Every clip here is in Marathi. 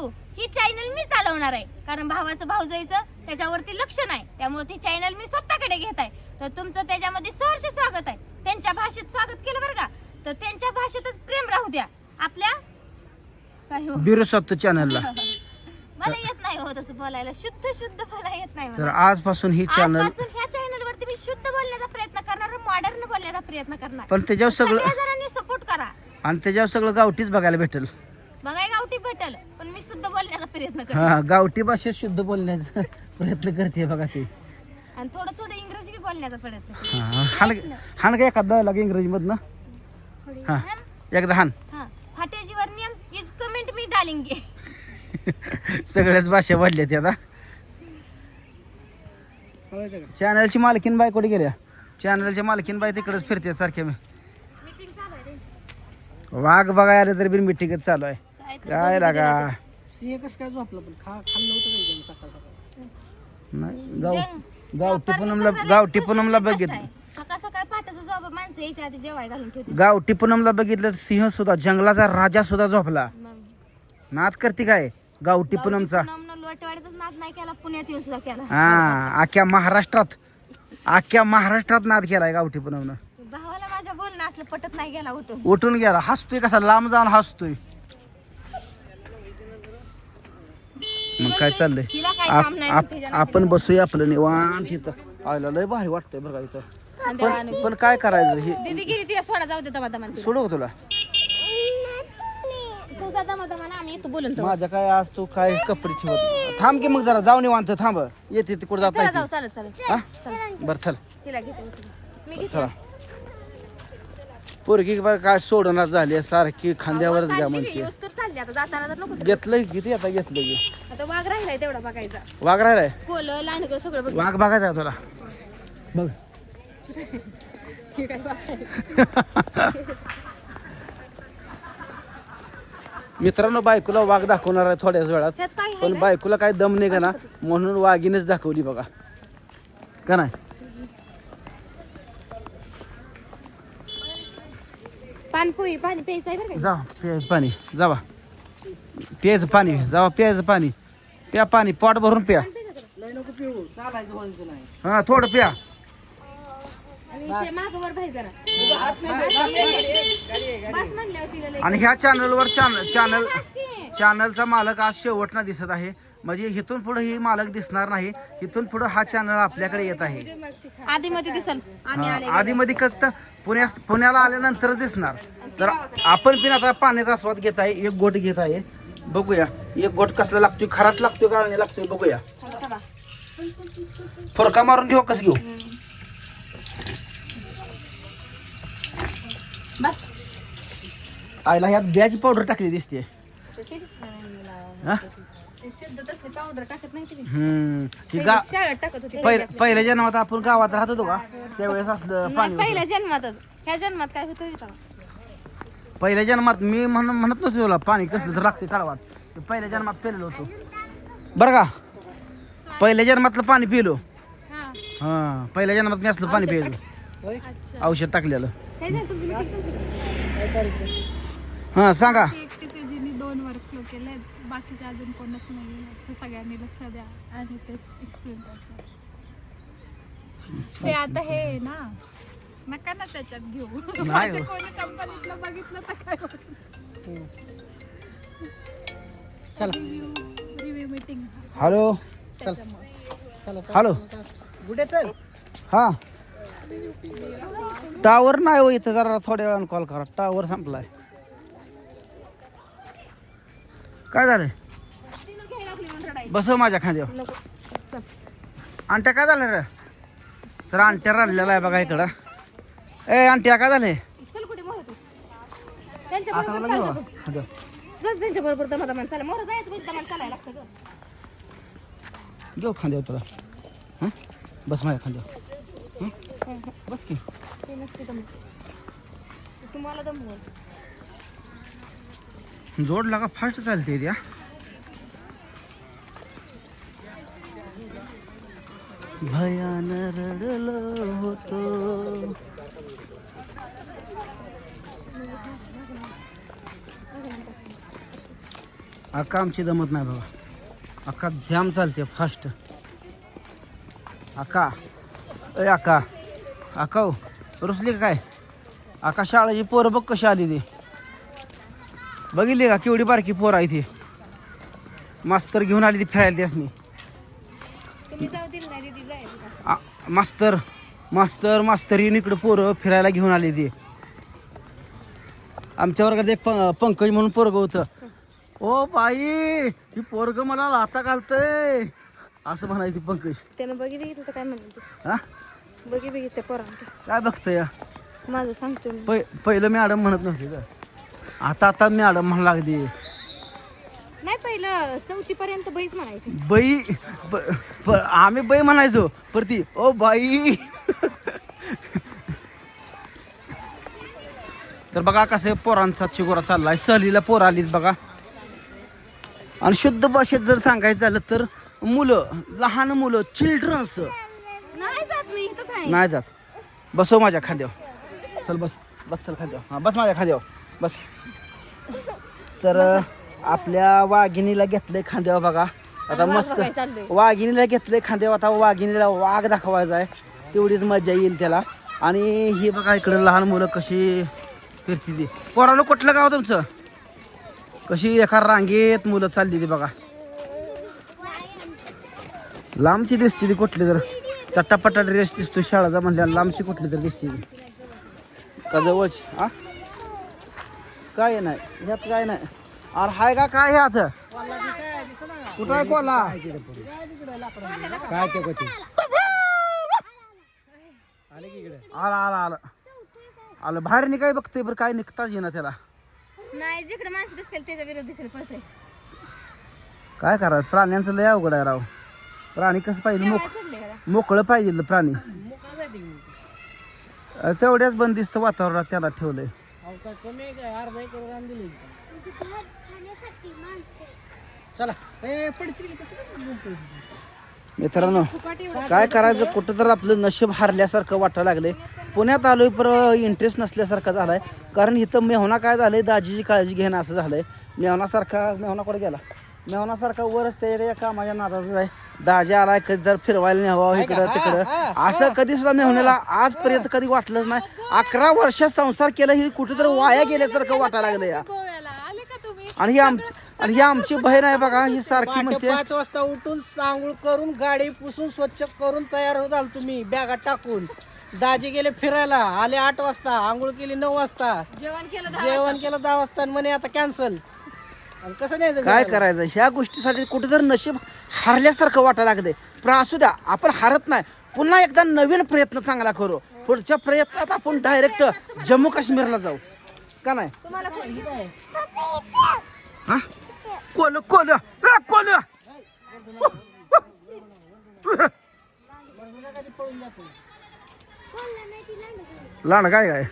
परंतु ही चॅनल मी चालवणार आहे. कारण भावाचं भाऊजाईचं त्याच्यावरती लक्ष नाही. त्यामुळे ती चॅनल मी स्वतःकडे घेत आहे. तर तुमचं त्याच्यामध्ये सहर्ष स्वागत आहे. त्यांच्या भाषेत स्वागत केलं बरं का? तर त्यांच्या भाषेतच प्रेम राहू द्या. आपल्या काय हो? चॅनलला मला येत नाही हो तसं बोलायला. शुद्ध शुद्ध मला येत नाही तर मला. आजपासून ही चॅनल आजपासून ह्या चॅनल वरती मी शुद्ध बोलण्याचा प्रयत्न करणार मॉडर्न बोलण्याचा प्रयत्न करणार. पण त्याच्यावर सगळं सगळ्या जणांनी सपोर्ट करा. आणि त्याच्यावर सगळं गावठीच बघायला भेटेल. गावठी भेटल पण मी शुद्ध बोलण्याचा प्रयत्न करते. हा गावठी भाषेत शुद्ध बोलण्याचा प्रयत्न करते बघा ते. आणि थोडं थोडं इंग्रजी बी बोलण्याचा प्रयत्न करते. हा हाण हाण का एखादा लागे इंग्रजीमधनं. थोडी- हा एकदा हाण. हा नियम इज कमेंट मी डालेंगे सगळ्याच भाषा वाढल्या त्या आता चॅनलची मालकीन बाय कुठे गेल्या? चॅनलच्या मालकीन बाय तिकडेच फिरते सारख्या मी. वाघ बघायला तरी बिन मिटिंगच चालू आहे. काय लागा सिंह कसं काय झोपलं पण? खा खाल्लं होतं काही जण सकाळ सकाळ? नाही, गाव जंग- गावठी पूनमला गावठी पूनमला बघितलं. आहे. सकाळ सकाळ पाठाचं जॉब माणसं यायच्या आधी जेवाय घालून ठेवते गावठी पूनमला बघितलं तर सिंह सुद्धा जंगलाचा राजा सुद्धा झोपला. नाद करते काय? गावठी पूनमचा. पूनमनं लोटवाड्यातच नाद नाही केला पुण्यात येऊन सुद्धा केला. हा अख्ख्या महाराष्ट्रात अख्ख्या महाराष्ट्रात नाद केलाय गावठी पूनमनं. भावाला माझ्या बोलणं असलं पटत नाही गेला उठून. उठून गेला. हसतोय कसा? लांब जाऊन हसतोय. काय चाललंय? तिला काय आप- काम नाही आप- म्हणते आपण बसूया आपलं निवांत इथं. आयला लय भारी वाटतंय बघा इथं. जनावर. पण पण काय करायचं? हे दीदी गेली तिला सोडा जाऊ दे दमा दमा सोडू का तुला. तू जा दमा दमा आम्ही येतो बोलून तो माझ्या काय आज तू काय कपडे ठेवत थांब की मग जरा जाऊ निवांत थांब. येते तिकडे जात चला नाही जाऊ ती. चालत चालत हा बर चल. तिला घेते उचलून. मी घेते. चला. पोरगी बरं काय सोडणार झाली सारखी खांद्यावरच घ्या म्हणते. की, तर चालली आता जाताना तर नको घेतलंय किती आता घेतलं की. आता वाघ राहिलाय तेवढा बघायचा. वाघ राहिलाय? कोल लांडग सगळं बघ. वाघ बघायचा आहे तुला. बघ. हे काय बघायला. मित्रांनो बायकोला वाघ दाखवणार आहे थोड्याच वेळात. ह्यात काय आहे पण का? बायकोला काय दम नाही का ना म्हणून वाघीनच दाखवली बघा. का नाही? पानपोई पाणी प्यायचं आहे बरं का? जा प्यायचं पाणी. जावा प्यायचं पाणी जावा प्यायचं पाणी. प्या पाणी पोट भरून प्या. हा थोडं प्या. आणि ह्या चॅनलवर चॅनल चॅनल. चॅनलचा मालक आज शेवटना दिसत आहे. म्हणजे इथून पुढे ही मालक दिसणार नाही. इथून पुढे हा चॅनल आपल्याकडे येत आहे. आधी मध्ये दिसल. आम्ही आले आधी मध्ये फक्त पुण्या पुण्याला आल्यानंतर दिसणार. तर आपण पण आता पाण्याचा आस्वाद घेत आहे एक गोट घेत आहे. बघूया. एक गोट कसला लागतोय खराच लागतोय का नाही लागतोय बघूया. फरका मारून घेऊ कसं घेऊ? बस. आईला ह्यात ब्याची पावडर टाकली दिसते पहिल्या जन्मात आपण गावात राहत होतो का? त्यावेळेस असलं. पहिल्या जन्मातच. ह्या जन्मात काय होतं? पहिल्या जन्मात मी म्हण म्हणत नव्हतो तुला पाणी कसलं तर लागते तळवात पहिल्या जन्मात पेलेलो होतो. बरं का? पहिल्या जन्मातलं पाणी पिलो. हा. पहिल्या जन्मात मी असलं पाणी पिलो. औषध टाकलेलं? हा सांगा. दोन वर्क फ्लो केले. बाकीचे अजून कोणच नाही सगळ्यांनी लक्ष द्या आणि ते एक्सप्लेन करतात ते आता हे ना नका ना त्याच्यात घेऊ. नाही. माझ्या हो. कोणी कंपनीतलं बघितलं तर काय चला. रिव्ह्यू मीटिंग हॅलो चला. हॅलो कुठे चल? हा. टावर नाही हो इथं जरा थोड्या वेळानं कॉल करा. टावर संपलाय. काय झालंय बसव माझ्या खांद्यावर. अंट्या काय झालं रे? तर अंट्या राहिलेला आहे बघा इकडं. ए अंट्या काय तू? त्यांच्या बरोबर घेऊ का? दमा चला. मोर जायचं चालायला लागतं खांद्यावर तुला हं? बस माझ्या खांद्यावर. हं? बस की. दम तुम्हाला दमवल जोड लागा फास्ट चालते त्या भयान रडलो होतो. अक्का आमची जमत नाही बाबा. अक्का जॅम चालते फास्ट अक्का. अय अक्का. अक्का हो रुसली का काय? अक्का शाळेची पोरं बघ कशी आली ती. बघितली का केवढी बारकी पोरं आहे ती? मास्तर घेऊन आली ती फिरायला त्यासनी. आ, मास्तर मास्तर मास्तरीन इकडं पोरं फिरायला घेऊन आली ती. आमच्या वर्गात एक प- पंकज म्हणून पोरग होतं. ओ बाई ही पोरग मला लाता घालतय. असं म्हणायची पंकज. त्यानं बघी बघितलं तर काय म्हणलं हा? बघी बघितलं पोरांचं. काय बघतोय? माझं सांगतो मी. पै पहिलं मॅडम म्हणत नव्हती का? आता आता मॅडम म्हणा लागली. नाही पहिलं चौथी पर्यंत बैस म्हणायची. बाई ब- आम्ही बाई म्हणायचो. पर ती ओ बाई. तर बघा कसं पोरांचा चिगोरा चाललाय. सहलीला पोर आलीत बघा. आणि शुद्ध भाषेत जर सांगायचं झालं तर मुलं लहान मुलं चिल्ड्रन्स नाही जात मी इथंच आहे. नाही जात. बसव माझ्या खांद्यावर. चल बस बस चल खांद्यावर. हां बस माझ्या खांद्यावर. बस. तर आपल्या वाघिणीला घेतलंय खांद्यावर बघा. आता मस्त. वाघिणीला घेतलंय खांद्यावर. आता वाघिणीला वाघ दाखवायचा आहे तेवढीच मजा येईल त्याला. आणि ही बघा इकडे लहान मुलं कशी फिरती ती पोरानं कुठलं गाव तुमचं? कशी एका रांगेत मुलं चालली ती बघा. लांबची दिसते ती कुठली तर. चट्टापट्टा ड्रेस दिसतो शाळाचा म्हणल्या लांबची कुठली तर दिसते ती. का जवळची? हा? काय नाही. ह्यात काय नाही. अरे हाय का काय ह्यात? कुठं आहे कोला? काय ते आला आला आला. आलं बाहेर निघाय बघते बरं काय निघताच येईना त्याला. नाही जिकडे माणसं दिसतील त्याच्या विरोध दिसेल पळतंय. काय करायचं प्राण्यांचं लय अवघड आहे राव. प्राणी कसं पाहिजे? मोक चढले का मोकळं पाहिजे प्राणी. अं, तेवढ्याच बंदिस्त वातावरणात त्याला ठेवलंय. अहो काय कमी आहे काय? अर्धा एकर रान दिले चला. ए पडतील की तसं काय? बोलतोय? मित्रांनो काय करायचं? कुठं तर आपलं नशीब हारल्यासारखं वाटायला लागले पुण्यात आलोय पर इंटरेस्ट नसल्यासारखं झालाय. कारण इथं मेहना काय झालंय? दाजीची काळजी घेणं असं झालंय. मेहनासारखा मेहना कुठे गेला? मेहनासारखा वरच ते या कामाच्या नादाचं आहे. दाजी आलाय कधी तर फिरवायला न्यावं इकडं तिकडं. असं कधी सुद्धा मेहण्याला आजपर्यंत कधी वाटलंच नाही. अकरा वर्षात संसार केलं ही कुठं तर वाया गेल्यासारखं वाटायला लागलं या. आले आणि ही आमची आणि ही आमची बहीण आहे बघा ही सारखी पहाटे म्हणते. पाच वाजता उठून सांगूळ करून गाडी पुसून स्वच्छ करून तयार होताल तुम्ही बॅगात टाकून. दाजी गेले फिरायला आले आठ वाजता आंघोळ केली नऊ वाजता. जेवण केलं जेवण केलं दहा वाजता आणि म्हणे आता कॅन्सल आणि कसं नाही काय करायचं? ह्या गोष्टीसाठी कुठेतरी नशीब हारल्यासारखं वाटायला लागले पण असू द्या आपण हारत नाही. पुन्हा एकदा नवीन प्रयत्न चांगला करू. पुढच्या प्रयत्नात आपण डायरेक्ट जम्मू काश्मीरला जाऊ. का नाही? तुम्हाला कोण- हा? कोल कोल कोल लांड काय काय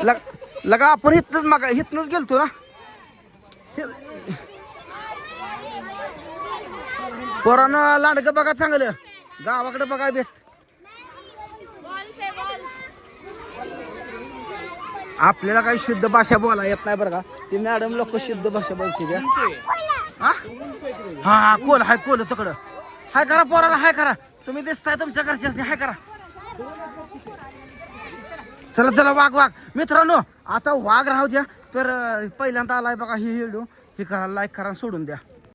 लग- लगा आपण हिथनच मागा इथनच गेलतो ना? पोरानं लांडग बघा चांगलं. गावाकडे बघा भेट. आपल्याला काही शुद्ध भाषा बोला येत नाही बरं का? ते मॅडम लोक शुद्ध भाषा बोलते त्या हा? हा कोल हाय कोल तकड. हाय करा पोराला हाय करा. तुम्ही दिसताय तुमच्या घरच्याच हाय करा. चला चला वाघ वाघ. मित्रांनो आता वाघ राहू द्या. तर पहिल्यांदा आलाय बघा ही व्हिडिओ हे करा लाईक करा सोडून द्या.